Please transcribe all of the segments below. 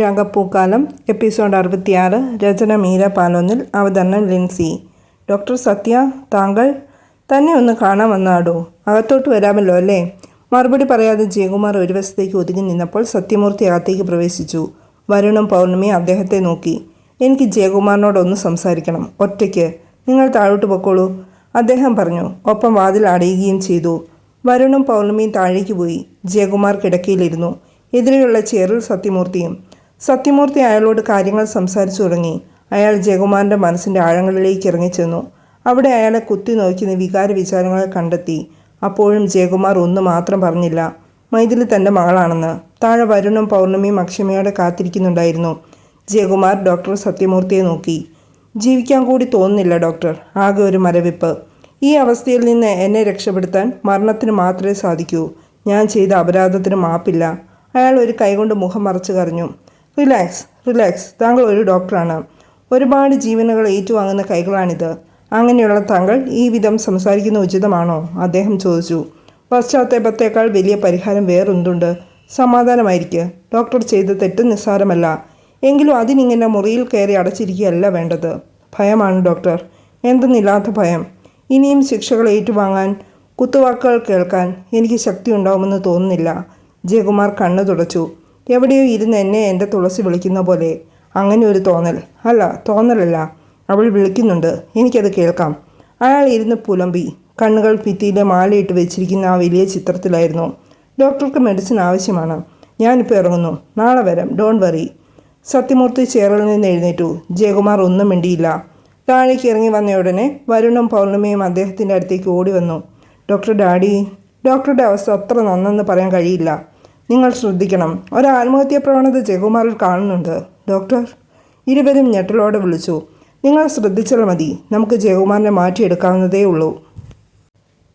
രാഗപ്പൂക്കാലം episode അറുപത്തിയാറ് രചന മീര പാലോന്നിൽ അവതരണം Lincy. Doctor സത്യ താങ്കൾ തന്നെ ഒന്ന് കാണാൻ വന്നാടോ? അകത്തോട്ട് വരാമല്ലോ അല്ലേ? മറുപടി പറയാതെ ജയകുമാർ ഒരു വശത്തേക്ക് ഒതുങ്ങി നിന്നപ്പോൾ സത്യമൂർത്തി അകത്തേക്ക് പ്രവേശിച്ചു. വരുണും പൗർണമിയും അദ്ദേഹത്തെ നോക്കി. എനിക്ക് ജയകുമാറിനോടൊന്ന് സംസാരിക്കണം. ഒറ്റയ്ക്ക്. നിങ്ങൾ താഴോട്ട് പൊക്കോളൂ. അദ്ദേഹം പറഞ്ഞു. ഒപ്പം വാതിൽ അടയുകയും ചെയ്തു. വരുണും പൗർണമിയും താഴേക്ക് പോയി. ജയകുമാർ കിടക്കയിലിരുന്നു. എതിരെയുള്ള ചെയറിൽ സത്യമൂർത്തിയും സത്യമൂർത്തി അയാളോട് കാര്യങ്ങൾ സംസാരിച്ചു തുടങ്ങി. അയാൾ ജയകുമാറിന്റെ മനസ്സിന്റെ ആഴങ്ങളിലേക്ക് ഇറങ്ങിച്ചെന്നു. അവിടെ അയാളെ കുത്തി നോക്കുന്ന വികാര വിചാരങ്ങളെ കണ്ടെത്തി. അപ്പോഴും ജയകുമാർ ഒന്ന് മാത്രം പറഞ്ഞില്ല. മൈഥിലി തന്റെ മകളാണെന്ന്. താഴെ വരുണും പൗർണമിയും അക്ഷമയോടെ കാത്തിരിക്കുന്നുണ്ടായിരുന്നു. ജയകുമാർ ഡോക്ടർ സത്യമൂർത്തിയെ നോക്കി. ജീവിക്കാൻ കൂടി തോന്നുന്നില്ല ഡോക്ടർ. ആകെ ഒരു മരവിപ്പ്. ഈ അവസ്ഥയിൽ നിന്ന് എന്നെ രക്ഷപ്പെടുത്താൻ മരണത്തിന് മാത്രമേ സാധിക്കൂ. ഞാൻ ചെയ്ത അപരാധത്തിന് മാപ്പില്ല. അയാൾ ഒരു കൈകൊണ്ട് മുഖം മറച്ചു കരഞ്ഞു. റിലാക്സ് റിലാക്സ് താങ്കൾ ഒരു ഡോക്ടറാണ്. ഒരുപാട് ജീവനുകൾ ഏറ്റുവാങ്ങുന്ന കൈകളാണിത്. അങ്ങനെയുള്ള താങ്കൾ ഈ വിധം സംസാരിക്കുന്ന ഉചിതമാണോ? അദ്ദേഹം ചോദിച്ചു. പശ്ചാത്തലത്തേക്കാൾ വലിയ പരിഹാരം വേറെന്തുണ്ട് സമാധാനമായിരിക്കുക ഡോക്ടർ ചെയ്ത തെറ്റ് നിസ്സാരമല്ല. എങ്കിലും അതിനിങ്ങനെ മുറിയിൽ കയറി അടച്ചിരിക്കുകയല്ല വേണ്ടത്. ഭയമാണ് ഡോക്ടർ. എന്തെന്നില്ലാത്ത ഭയം. ഇനിയും ശിക്ഷകൾ ഏറ്റുവാങ്ങാൻ കുത്തുവാക്കുകൾ കേൾക്കാൻ എനിക്ക് ശക്തി ഉണ്ടാവുമെന്ന് തോന്നുന്നില്ല. ജയകുമാർ കണ്ണു തുടച്ചു. എവിടെയോ ഇരുന്ന് എന്നെ എന്റെ തുളസി വിളിക്കുന്ന പോലെ അങ്ങനെ ഒരു തോന്നൽ. അല്ല തോന്നലല്ല. അവൾ വിളിക്കുന്നുണ്ട്. എനിക്കത് കേൾക്കാം. അയാൾ ഇരുന്ന് പുലമ്പി. കണ്ണുകൾ ഭിത്തിയിലെ മാലയിട്ട് വെച്ചിരിക്കുന്ന ആ വലിയ ചിത്രത്തിലായിരുന്നു. ഡോക്ടർക്ക് മെഡിസിൻ ആവശ്യമാണ്. ഞാനിപ്പോൾ ഇറങ്ങുന്നു. നാളെ വരാം. ഡോൺ വറി സത്യമൂർത്തി ചേറിൽ നിന്ന് എഴുന്നേറ്റു. ജയകുമാർ ഒന്നും മിണ്ടിയില്ല. താഴേക്ക് ഇറങ്ങി വന്ന ഉടനെ വരുണും പൗർണമിയും അദ്ദേഹത്തിന്റെ അടുത്തേക്ക് ഓടി വന്നു. ഡോക്ടർ ഡാഡി ഡോക്ടറുടെ അവസ്ഥ അത്ര നന്നെന്ന് പറയാൻ കഴിയില്ല. നിങ്ങൾ ശ്രദ്ധിക്കണം. ഒരു ആത്മഹത്യ പ്രവണത ജയകുമാറിൽ കാണുന്നുണ്ട്. ഡോക്ടർ ഇരുവരും ഞെട്ടലോടെ വിളിച്ചു. നിങ്ങൾ ശ്രദ്ധിച്ചാൽ മതി. നമുക്ക് ജയകുമാറിനെ മാറ്റിയെടുക്കാവുന്നതേ ഉള്ളൂ.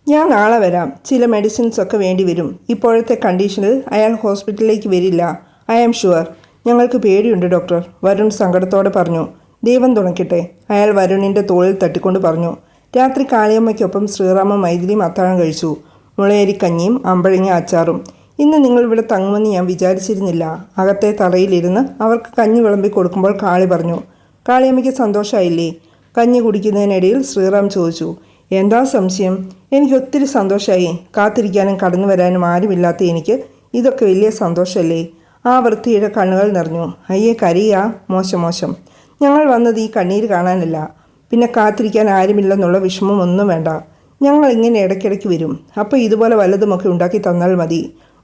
ഞാൻ നാളെ വരാം. ചില മെഡിസിൻസ് ഒക്കെ വേണ്ടി വരും. ഇപ്പോഴത്തെ കണ്ടീഷനിൽ അയാൾ ഹോസ്പിറ്റലിലേക്ക് വരില്ല. ഐ ആം ഷുവർ ഞങ്ങൾക്ക് പേടിയുണ്ട് ഡോക്ടർ. വരുൺ സങ്കടത്തോടെ പറഞ്ഞു. ദൈവം തുണക്കട്ടെ അയാൾ വരുണിന്റെ തോളിൽ തട്ടിക്കൊണ്ട് പറഞ്ഞു. രാത്രി കാളിയമ്മയ്ക്കൊപ്പം ശ്രീറാമ മൈഥിലിയും അത്താഴം കഴിച്ചു. മുളയരിക്കഞ്ഞിയും അമ്പഴങ്ങ അച്ചാറും. ഇന്ന് നിങ്ങൾ ഇവിടെ തങ്ങുമെന്ന് ഞാൻ വിചാരിച്ചിരുന്നില്ല. അകത്തെ തറയിലിരുന്ന് അവർക്ക് കഞ്ഞി വിളമ്പി കൊടുക്കുമ്പോൾ കാളി പറഞ്ഞു കാളിയമ്മയ്ക്ക് സന്തോഷമായില്ലേ കഞ്ഞി കുടിക്കുന്നതിനിടയിൽ ശ്രീറാം ചോദിച്ചു എന്താ സംശയം? എനിക്ക് ഒത്തിരി സന്തോഷമായി കാത്തിരിക്കാനും കടന്നു വരാനും ആരുമില്ലാത്ത എനിക്ക് ഇതൊക്കെ വലിയ സന്തോഷമല്ലേ ആ വൃത്തിയുടെ കണ്ണുകൾ നിറഞ്ഞു. അയ്യേ കരിയാ. മോശം മോശം. ഞങ്ങൾ വന്നത് ഈ കണ്ണീര് കാണാനല്ല. പിന്നെ കാത്തിരിക്കാൻ ആരുമില്ലെന്നുള്ള വിഷമമൊന്നും വേണ്ട. ഞങ്ങൾ ഇങ്ങനെ ഇടയ്ക്കിടയ്ക്ക് വരും. അപ്പോൾ ഇതുപോലെ വല്ലതുമൊക്കെ ഉണ്ടാക്കി തന്നാൽ മതി.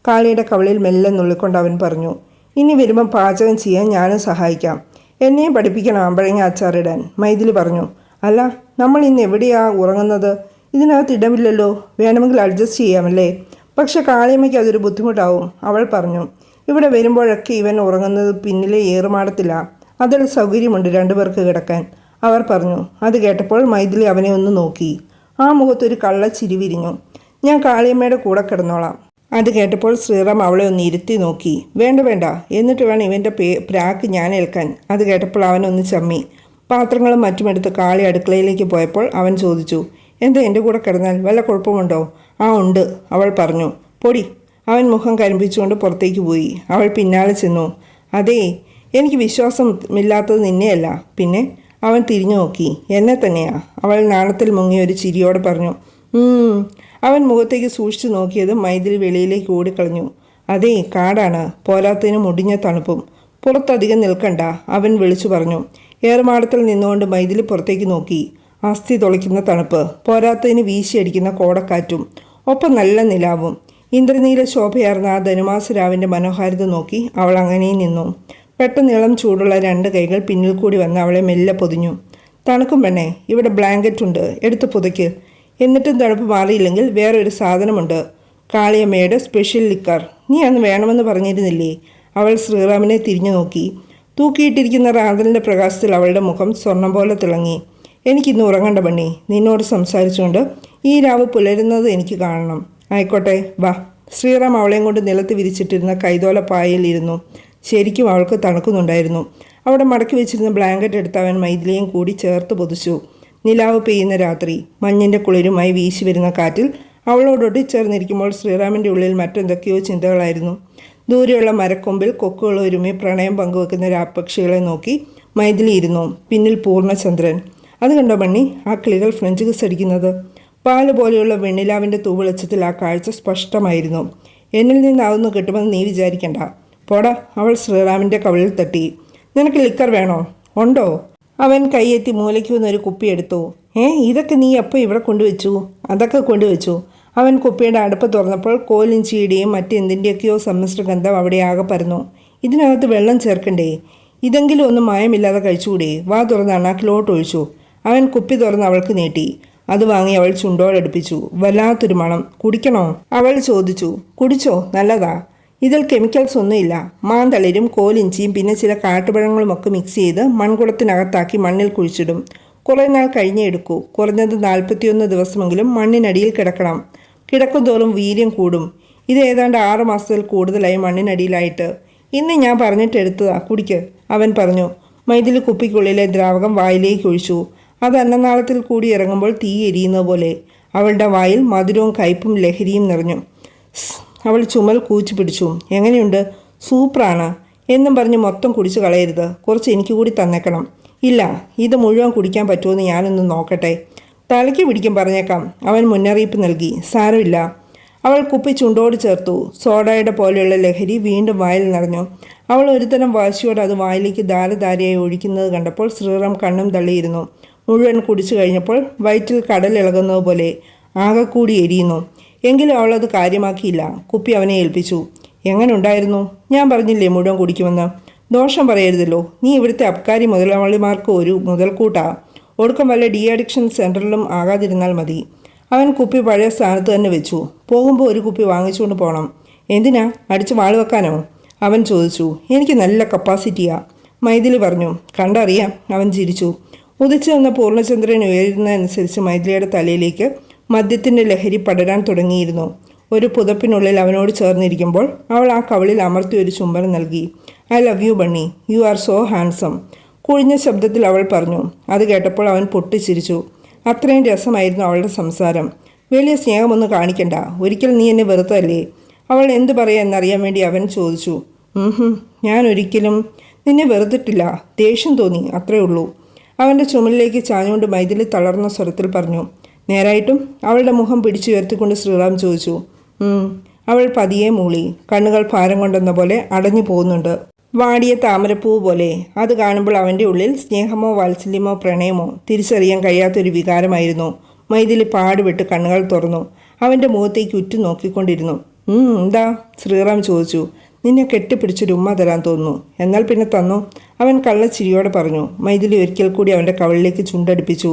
കാളിയുടെ കവളിൽ മെല്ലെ നുള്ളിക്കൊണ്ട് അവൻ പറഞ്ഞു ഇനി വരുമ്പം പാചകം ചെയ്യാൻ ഞാനും സഹായിക്കാം. എന്നെയും പഠിപ്പിക്കണം അമ്പഴങ്ങ അച്ചാറിടാൻ. മൈഥിലി പറഞ്ഞു അല്ല നമ്മൾ ഇന്ന് എവിടെയാ ഉറങ്ങുന്നത്? ഇതിനകത്ത് ഇടമില്ലല്ലോ. വേണമെങ്കിൽ അഡ്ജസ്റ്റ് ചെയ്യാമല്ലേ? പക്ഷെ കാളിയമ്മയ്ക്ക് അതൊരു ബുദ്ധിമുട്ടാവും. അവൾ പറഞ്ഞു ഇവിടെ വരുമ്പോഴൊക്കെ ഇവൻ ഉറങ്ങുന്നത് പിന്നിലെ ഏറുമാടത്തില്ല അതിൽ സൗകര്യമുണ്ട് രണ്ടുപേർക്ക് കിടക്കാൻ. അവർ പറഞ്ഞു അത് കേട്ടപ്പോൾ മൈഥിലി അവനെ ഒന്ന് നോക്കി. ആ മുഖത്തൊരു കള്ളച്ചിരി വിരിഞ്ഞു. ഞാൻ കാളിയമ്മയുടെ കൂടെ കിടന്നോളാം. അത് കേട്ടപ്പോൾ ശ്രീറാം അവളെ ഒന്ന് ഇരുത്തി നോക്കി. വേണ്ട വേണ്ട. എന്നിട്ട് വേണം ഇവന്റെ പേ പ്രാക്ക് ഞാൻ ഏൽക്കാൻ. അത് കേട്ടപ്പോൾ അവനൊന്ന് ചമ്മി. പാത്രങ്ങളും മറ്റുമെടുത്ത് കാളി അടുക്കളയിലേക്ക് പോയപ്പോൾ അവൻ ചോദിച്ചു എന്താ എന്റെ കൂടെ കിടന്നാൽ? വല്ല കുഴപ്പമുണ്ടോ? ആ ഉണ്ട് അവൾ പറഞ്ഞു. പൊടി. അവൻ മുഖം കരിമ്പിച്ചുകൊണ്ട് പുറത്തേക്ക് പോയി. അവൾ പിന്നാലെ ചെന്നു. അതേ എനിക്ക് വിശ്വാസം ഇല്ലാത്തത് നിന്നെയല്ല. പിന്നെ? അവൻ തിരിഞ്ഞു നോക്കി. എന്നെ തന്നെയാ. അവൾ നാണത്തിൽ മുങ്ങി ഒരു ചിരിയോടെ പറഞ്ഞു. അവൻ മുഖത്തേക്ക് സൂക്ഷിച്ചു നോക്കിയത് മൈതിരി വെളിയിലേക്ക് ഓടിക്കളഞ്ഞു. അതേ കാടാണ്. പോരാത്തതിന് മുടിഞ്ഞ തണുപ്പും. പുറത്തധികം നിൽക്കണ്ട അവൻ വിളിച്ചു പറഞ്ഞു. ഏർമാടത്തിൽ നിന്നുകൊണ്ട് മൈതിലി പുറത്തേക്ക് നോക്കി. അസ്ഥി തുളയ്ക്കുന്ന തണുപ്പ് പോരാത്തതിന് വീശിയടിക്കുന്ന കോടക്കാറ്റും ഒപ്പം നല്ല നിലാവും. ഇന്ദ്രനീല ശോഭയാർന്ന ആ ധനുമാസരാവിന്റെ മനോഹാരിത നോക്കി അവൾ അങ്ങനെ നിന്നു. പെട്ടെന്നീളം ചൂടുള്ള രണ്ട് കൈകൾ പിന്നിൽ കൂടി വന്ന് അവളെ മെല്ലെ പൊതിഞ്ഞു. തണുക്കും പെണ്ണേ ഇവിടെ ബ്ലാങ്കറ്റ് ഉണ്ട് എടുത്ത് പുതയ്ക്ക്. എന്നിട്ടും തണുപ്പ് മാറിയില്ലെങ്കിൽ വേറൊരു സാധനമുണ്ട്. കാളിയമ്മയുടെ സ്പെഷ്യൽ ലിക്കർ നീ അന്ന് വേണമെന്ന് പറഞ്ഞിരുന്നില്ലേ? അവൾ ശ്രീറാമിനെ തിരിഞ്ഞു നോക്കി. തൂക്കിയിട്ടിരിക്കുന്ന റാന്തലിന്റെ പ്രകാശത്തിൽ അവളുടെ മുഖം സ്വർണം പോലെ തിളങ്ങി. എനിക്കിന്ന് ഉറങ്ങണ്ട പണി നിന്നോട് സംസാരിച്ചുകൊണ്ട് ഈ രാവ് പുലരുന്നത് എനിക്ക് കാണണം. ആയിക്കോട്ടെ വാ. ശ്രീറാം അവളെയും കൊണ്ട് നിലത്ത് വിരിച്ചിട്ടിരുന്ന കൈതോല പായയിലിരുന്നു ശരിക്കും അവൾക്ക് തണുക്കുന്നുണ്ടായിരുന്നു. അവിടെ മടക്കി വെച്ചിരുന്ന ബ്ലാങ്കറ്റ് എടുത്ത് അവൻ മൈഥിലിയും കൂടി ചേർത്ത് പൊതിച്ചു. നിലാവ് പെയ്യുന്ന രാത്രി മഞ്ഞിന്റെ കുളിരുമായി വീശി വരുന്ന കാറ്റിൽ അവളോടൊട്ടി ചേർന്നിരിക്കുമ്പോൾ ശ്രീറാമിന്റെ ഉള്ളിൽ മറ്റെന്തൊക്കെയോ ചിന്തകളായിരുന്നു. ദൂരെയുള്ള മരക്കൊമ്പിൽ കൊക്കുകൾ ഒരുമി പ്രണയം പങ്കുവെക്കുന്ന രാപ്പക്ഷികളെ നോക്കി മൈഥിലി പിന്നിൽ പൂർണചന്ദ്രൻ. അത് കണ്ടോ മണ്ണി? ആ കിളികൾ ഫ്രഞ്ച് കിസ് പാൽ പോലെയുള്ള വെണ്ണിലാവിന്റെ തൂവെളിച്ചത്തിൽ ആ കാഴ്ച സ്പഷ്ടമായിരുന്നു. എന്നിൽ നിന്നാവുന്നു കിട്ടുമെന്ന് നീ വിചാരിക്കണ്ട. പോടാ അവൾ ശ്രീറാമിന്റെ കവിളിൽ തട്ടി. നിനക്ക് ലിക്കർ വേണോ? ഉണ്ടോ? അവൻ കൈയെത്തി മൂലയ്ക്ക് വന്നൊരു കുപ്പി എടുത്തു. ഏ ഇതൊക്കെ നീ എപ്പോൾ ഇവിടെ കൊണ്ടുവച്ചു? അതൊക്കെ കൊണ്ടുവച്ചു. അവൻ കുപ്പിയുടെ അടുപ്പ് തുറന്നപ്പോൾ കോലിഞ്ചിയുടെയും മറ്റെന്തിന്റെയൊക്കെയോ സമ്മിശ്ര ഗന്ധം അവിടെ ആകെ പരന്നു. ഇതിനകത്ത് വെള്ളം ചേർക്കണ്ടേ? ഇതെങ്കിലും ഒന്നും മായമില്ലാതെ കഴിച്ചുകൂടെ? വാ തുറന്ന് അണ്ണാക്കിലോട്ട് ഒഴിച്ചു. അവൻ കുപ്പി തുറന്ന് അവൾക്ക് നീട്ടി. അത് വാങ്ങി അവൾ ചുണ്ടോടടുപ്പിച്ചു വല്ലാത്തൊരു മണം. കുടിക്കണോ? അവൾ ചോദിച്ചു. കുടിച്ചോ? നല്ലതാ. ഇതിൽ കെമിക്കൽസ് ഒന്നുമില്ല. മാന്തളിരും കോലിഞ്ചിയും പിന്നെ ചില കാട്ടുപഴങ്ങളും ഒക്കെ മിക്സ് ചെയ്ത് മൺകുളത്തിനകത്താക്കി മണ്ണിൽ കുഴിച്ചിടും. കുറേ നാൾ കഴിഞ്ഞേ എടുക്കൂ. കുറഞ്ഞത് നാൽപ്പത്തിയൊന്ന് ദിവസമെങ്കിലും മണ്ണിനടിയിൽ കിടക്കണം. കിടക്കുന്തോറും വീര്യം കൂടും. ഇത് ഏതാണ്ട് ആറ് മാസത്തിൽ കൂടുതലായി മണ്ണിനടിയിലായിട്ട്. ഇന്ന് ഞാൻ പറഞ്ഞിട്ടെടുത്തതാ കുടിക്ക്. അവൻ പറഞ്ഞു. മൈതിൽ കുപ്പിക്കുള്ളിലെ ദ്രാവകം വായിലേക്ക് ഒഴിച്ചു. അത് അന്നനാളത്തിൽ കൂടി ഇറങ്ങുമ്പോൾ തീ എരിയുന്ന പോലെ അവളുടെ വായിൽ മധുരവും കയ്പും ലഹരിയും നിറഞ്ഞു. അവൾ ചുമൽ കൂച്ചു പിടിച്ചു. എങ്ങനെയുണ്ട്? സൂപ്പറാണ് എന്നും പറഞ്ഞ് മൊത്തം കുടിച്ചു കളയരുത്. കുറച്ച് എനിക്ക് കൂടി തന്നേക്കണം. ഇല്ല ഇത് മുഴുവൻ കുടിക്കാൻ പറ്റുമെന്ന് ഞാനൊന്ന് നോക്കട്ടെ. തലയ്ക്ക് പിടിക്കും പറഞ്ഞേക്കാം അവൻ മുന്നറിയിപ്പ് നൽകി. സാരമില്ല അവൾ കുപ്പി ചുണ്ടോട് ചേർത്തു. സോഡയുടെ പോലെയുള്ള ലഹരി വീണ്ടും വായിൽ നിറഞ്ഞു. അവൾ ഒരുതരം വാശിയോടെ അത് വായിലേക്ക് ധാരധാരയായി ഒഴിക്കുന്നത് കണ്ടപ്പോൾ ശ്രീറാം കണ്ണും തള്ളിയിരുന്നു. മുഴുവൻ കുടിച്ചു കഴിഞ്ഞപ്പോൾ വയറ്റിൽ കടലിളകുന്നത് പോലെ ആകെ കൂടി എരിയുന്നു. എങ്കിലും അവൾ അത് കാര്യമാക്കിയില്ല. കുപ്പി അവനെ ഏൽപ്പിച്ചു. എങ്ങനെ ഉണ്ടായിരുന്നു ഞാൻ പറഞ്ഞില്ലേ മുഴുവൻ കുടിക്കുമെന്ന്. ദോഷം പറയരുതല്ലോ. നീ ഇവിടുത്തെ അബ്കാരി മുതലാളിമാർക്ക് ഒരു മുതൽക്കൂട്ടാ. ഒടുക്കം വല്ല ഡി അഡിക്ഷൻ സെന്ററിലും ആകാതിരുന്നാൽ മതി. അവൻ കുപ്പി പഴയ സ്ഥാനത്ത് തന്നെ വെച്ചു. പോകുമ്പോൾ ഒരു കുപ്പി വാങ്ങിച്ചുകൊണ്ട് പോകണം എന്തിനാ? അടിച്ച് വാൾ വെക്കാനോ? അവൻ ചോദിച്ചു. എനിക്ക് നല്ല കപ്പാസിറ്റിയാ. മൈഥിലി പറഞ്ഞു. കണ്ടറിയാം. അവൻ ചിരിച്ചു. ഉദിച്ചു വന്ന പൂർണചന്ദ്രൻ ഉയരുന്നതനുസരിച്ച് മൈഥിലിയുടെ തലയിലേക്ക് മദ്യത്തിന്റെ ലഹരി പടരാൻ തുടങ്ങിയിരുന്നു. ഒരു പുതപ്പിനുള്ളിൽ അവനോട് ചേർന്നിരിക്കുമ്പോൾ അവൾ ആ കവളിൽ അമർത്തി ഒരു ചുംബനം നൽകി. I love you bunny. You are so handsome. കുഴിഞ്ഞ ശബ്ദത്തിൽ അവൾ പറഞ്ഞു. അത് കേട്ടപ്പോൾ അവൻ പൊട്ടിച്ചിരിച്ചു. അത്രയും രസമായിരുന്നു അവളുടെ സംസാരം. വലിയ സ്നേഹമൊന്നും കാണിക്കണ്ട. ഒരിക്കൽ നീ എന്നെ വെറുത്തല്ലേ അവൾ എന്തു പറയാ എന്നറിയാൻ വേണ്ടി അവൻ ചോദിച്ചു. ഞാൻ ഒരിക്കലും നിന്നെ വെറുതിട്ടില്ല ദേഷ്യം തോന്നി. അത്രേ ഉള്ളൂ. അവന്റെ ചുമലിലേക്ക് ചാഞ്ഞുകൊണ്ട് മൈതിലി തളർന്ന സ്വരത്തിൽ പറഞ്ഞു. നേരായിട്ടും അവളുടെ മുഖം പിടിച്ചുയർത്തിക്കൊണ്ട് ശ്രീറാം ചോദിച്ചു അവൾ പതിയെ മൂളി കണ്ണുകൾ ഭാരം കൊണ്ടെന്ന പോലെ അടഞ്ഞു പോകുന്നുണ്ട്. വാടിയ താമരപ്പൂ പോലെ അത് കാണുമ്പോൾ അവന്റെ ഉള്ളിൽ സ്നേഹമോ വാത്സല്യമോ പ്രണയമോ തിരിച്ചറിയാൻ കഴിയാത്തൊരു വികാരമായിരുന്നു. മൈഥിലി പാടുവിട്ട് കണ്ണുകൾ തുറന്നു അവന്റെ മുഖത്തേക്ക് ഉറ്റു നോക്കിക്കൊണ്ടിരുന്നു. എന്താ? ശ്രീറാം ചോദിച്ചു. നിന്നെ കെട്ടിപ്പിടിച്ചൊരു ഉമ്മ തരാൻ തോന്നുന്നു. എന്നാൽ പിന്നെ തന്നു? അവൻ കള്ളച്ചിരിയോടെ പറഞ്ഞു. മൈഥിലി ഒരിക്കൽ കൂടി അവന്റെ കവളിലേക്ക് ചുണ്ടടിപ്പിച്ചു.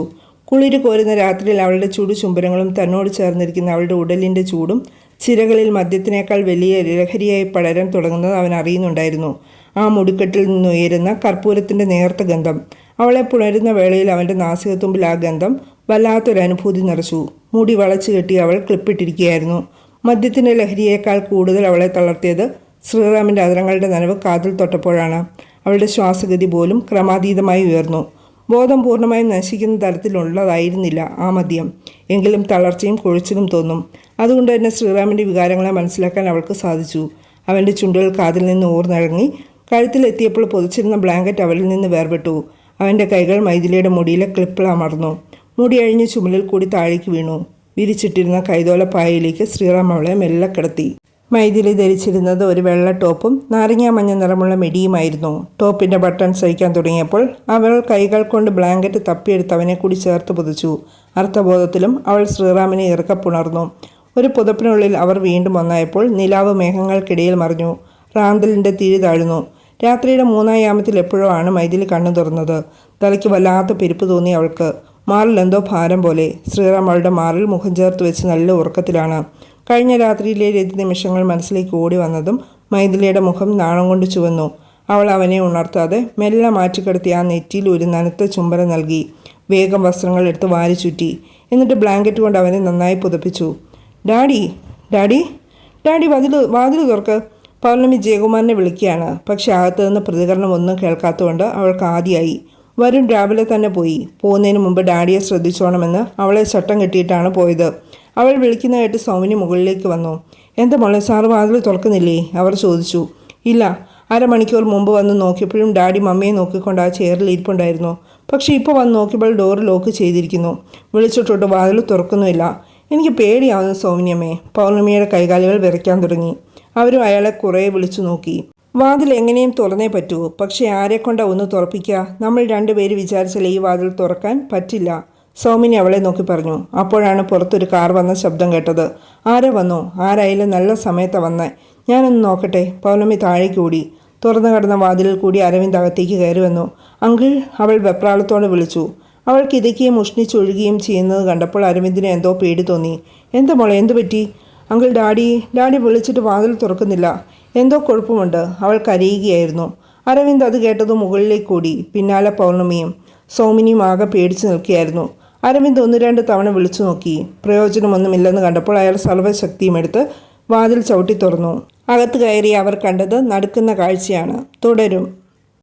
കുളിര് കോരുന്ന രാത്രിയിൽ അവളുടെ ചൂട് ചുംബനങ്ങളും തന്നോട് ചേർന്നിരിക്കുന്ന അവളുടെ ഉടലിന്റെ ചൂടും ചിരകളിൽ മദ്യത്തിനേക്കാൾ വലിയ ലഹരിയായി പടരാൻ തുടങ്ങുന്നത് അവൻ അറിയുന്നുണ്ടായിരുന്നു. ആ മുടിക്കെട്ടിൽ നിന്നുയരുന്ന കർപ്പൂരത്തിന്റെ നേർത്ത ഗന്ധം. അവളെ പുണരുന്ന വേളയിൽ അവന്റെ നാസികത്തുമ്പിൽ ആ ഗന്ധം വല്ലാത്തൊരു അനുഭൂതി നിറച്ചു. മുടി വളച്ചു കെട്ടി അവൾ ക്ലിപ്പിട്ടിരിക്കുകയായിരുന്നു. മദ്യത്തിന്റെ ലഹരിയേക്കാൾ കൂടുതൽ അവളെ തളർത്തിയത് ശ്രീറാമിന്റെ അതിരങ്ങളുടെ നനവ് കാതിൽ തൊട്ടപ്പോഴാണ്. അവളുടെ ശ്വാസഗതി പോലും ക്രമാതീതമായി ഉയർന്നു. ബോധം പൂർണമായും നശിക്കുന്ന തരത്തിലുള്ളതായിരുന്നില്ല ആ മദ്യം. എങ്കിലും തളർച്ചയും കൊഴിച്ചിലും തോന്നും. അതുകൊണ്ട് തന്നെ ശ്രീറാമിന്റെ വികാരങ്ങളെ മനസ്സിലാക്കാൻ അവൾക്ക് സാധിച്ചു. അവന്റെ ചുണ്ടുകൾ കാതിൽ നിന്ന് ഊർന്നിറങ്ങി കഴുത്തിലെത്തിയപ്പോൾ പൊതിച്ചിരുന്ന ബ്ലാങ്കറ്റ് അവളിൽ നിന്ന് വേർപെട്ടു. അവന്റെ കൈകൾ മൈഥിലിയുടെ മുടിയിലെ ക്ലിപ്പിൽ അമർന്നു. മുടി അഴിഞ്ഞ് ചുമലിൽ കൂടി താഴേക്ക് വീണു. വിരിച്ചിട്ടിരുന്ന കൈതോല പായയിലേക്ക് ശ്രീറാം അവളെ മെല്ലെ കിടത്തി. മൈഥിലി ധരിച്ചിരുന്നത് ഒരു വെള്ള ടോപ്പും നാരങ്ങ മഞ്ഞ നിറമുള്ള മെടിയുമായിരുന്നു. ടോപ്പിന്റെ ബട്ടൺ സഹിക്കാൻ തുടങ്ങിയപ്പോൾ അവൾ കൈകൾ കൊണ്ട് ബ്ലാങ്കറ്റ് തപ്പിയെടുത്ത് അവനെ കൂടി ചേർത്ത് പുതച്ചു. അർത്ഥബോധത്തിലും അവൾ ശ്രീറാമിനെ ഇറക്കപ്പുണർന്നു ഒരു പുതപ്പിനുള്ളിൽ അവർ വീണ്ടും ഒന്നായപ്പോൾ നിലാവ് മേഘങ്ങൾക്കിടയിൽ മറിഞ്ഞു. റാന്തലിന്റെ തിരി താഴ്ന്നു. രാത്രിയുടെ മൂന്നാം യാമത്തിൽ എപ്പോഴോ ആണ് മൈഥിലി കണ്ണു തുറന്നത്. തലയ്ക്ക് വല്ലാത്ത പെരുപ്പ് തോന്നി അവൾക്ക്. മാറിൽ എന്തോ ഭാരം പോലെ. ശ്രീറാം അവളുടെ മാറിൽ മുഖം ചേർത്ത് വെച്ച് നല്ല ഉറക്കത്തിലാണ്. കഴിഞ്ഞ രാത്രിയിലെ രതി നിമിഷങ്ങൾ മനസ്സിലേക്ക് ഓടി വന്നതും മൈഥിലിയുടെ മുഖം നാണം കൊണ്ട് ചുവന്നു. അവൾ അവനെ ഉണർത്താതെ മെല്ലെ മാറ്റിക്കിടത്തി ആ നെറ്റിയിൽ ഒരു നനുത്ത ചുംബനം നൽകി. വേഗം വസ്ത്രങ്ങൾ എടുത്ത് വാരി ചുറ്റി. എന്നിട്ട് ബ്ലാങ്കറ്റ് കൊണ്ട് അവനെ നന്നായി പുതപ്പിച്ചു. ഡാഡി ഡാഡി ഡാഡി വാതിൽ വാതിൽ തുറക്ക്. പൗർണമി ജയകുമാറിനെ വിളിക്കുകയാണ്. പക്ഷെ അകത്തു നിന്ന് പ്രതികരണം ഒന്നും കേൾക്കാത്തതുകൊണ്ട് അവൾക്ക് ആദ്യമായി വരും രാവിലെ തന്നെ പോയി. പോകുന്നതിന് മുമ്പ് ഡാഡിയെ ശ്രദ്ധിച്ചോണമെന്ന് അവളെ ചട്ടം കെട്ടിയിട്ടാണ് പോയത്. അവൾ വിളിക്കുന്നതായിട്ട് സൗമിനി മുകളിലേക്ക് വന്നു. എന്താ മോളെ സാറ് വാതിൽ തുറക്കുന്നില്ലേ? അവർ ചോദിച്ചു. ഇല്ല അരമണിക്കൂർ മുമ്പ് വന്ന് നോക്കിയപ്പോഴും ഡാഡി മമ്മിയെ നോക്കിക്കൊണ്ട് ആ ചെയറിൽ ഇരിപ്പുണ്ടായിരുന്നു. പക്ഷേ ഇപ്പോൾ വന്ന് നോക്കിയപ്പോൾ ഡോർ ലോക്ക് ചെയ്തിരിക്കുന്നു. വിളിച്ചിട്ടോട്ട് വാതിൽ തുറക്കുന്നുമില്ല. എനിക്ക് പേടിയാവുന്നു സൗമിനിയമ്മേ പൗർണമിയുടെ കൈകാലുകൾ വിറയ്ക്കാൻ തുടങ്ങി. അവരും അയാളെ കുറേ വിളിച്ചു നോക്കി. വാതിൽ എങ്ങനെയും തുറന്നേ പറ്റൂ. പക്ഷേ ആരെക്കൊണ്ടാ ഒന്ന് തുറപ്പിക്കുക നമ്മൾ രണ്ടുപേര് വിചാരിച്ചാൽ ഈ വാതിൽ തുറക്കാൻ പറ്റില്ല. സൗമിനി അവളെ നോക്കി പറഞ്ഞു. അപ്പോഴാണ് പുറത്തൊരു കാർ വന്ന ശബ്ദം കേട്ടത്. ആരാ വന്നു? ആരായാലും നല്ല സമയത്താണ് വന്നേ. ഞാനൊന്ന് നോക്കട്ടെ. പൗലമി താഴേക്ക് ഓടി. തുറന്നു കടന്ന വാതിലിൽ കൂടി അരവിന്ദ് അകത്തേക്ക് കയറി വന്നു. അങ്കിൾ അവൾ വെപ്രാളത്തോടെ വിളിച്ചു. അവൾ കിതയ്ക്കുകയും ഉഷ്ണിച്ചൊഴുകുകയും ചെയ്യുന്നത് കണ്ടപ്പോൾ അരവിന്ദിന് എന്തോ പേടി തോന്നി. എന്താ മോളെ? എന്തു പറ്റി? അങ്കിൾ ഡാഡി ഡാഡി വിളിച്ചിട്ട് വാതിൽ തുറക്കുന്നില്ല. എന്തോ കുഴപ്പമുണ്ട്. അവൾ കരയുകയായിരുന്നു. അരവിന്ദ് അത് കേട്ടത് മുകളിലേക്ക് കൂടി പിന്നാലെ പൗർണമിയും സൗമിനിയും ആകെ പേടിച്ചു നിൽക്കുകയായിരുന്നു. അരവിന്ദ് ഒന്ന് രണ്ട് തവണ വിളിച്ചു നോക്കി. പ്രയോജനമൊന്നുമില്ലെന്ന് കണ്ടപ്പോൾ അയാൾ സർവശക്തിയും എടുത്ത് വാതിൽ ചവിട്ടി തുറന്നു. അകത്ത് കയറി അവർ കണ്ടത് നടുക്കുന്ന കാഴ്ചയാണ്. തുടരും.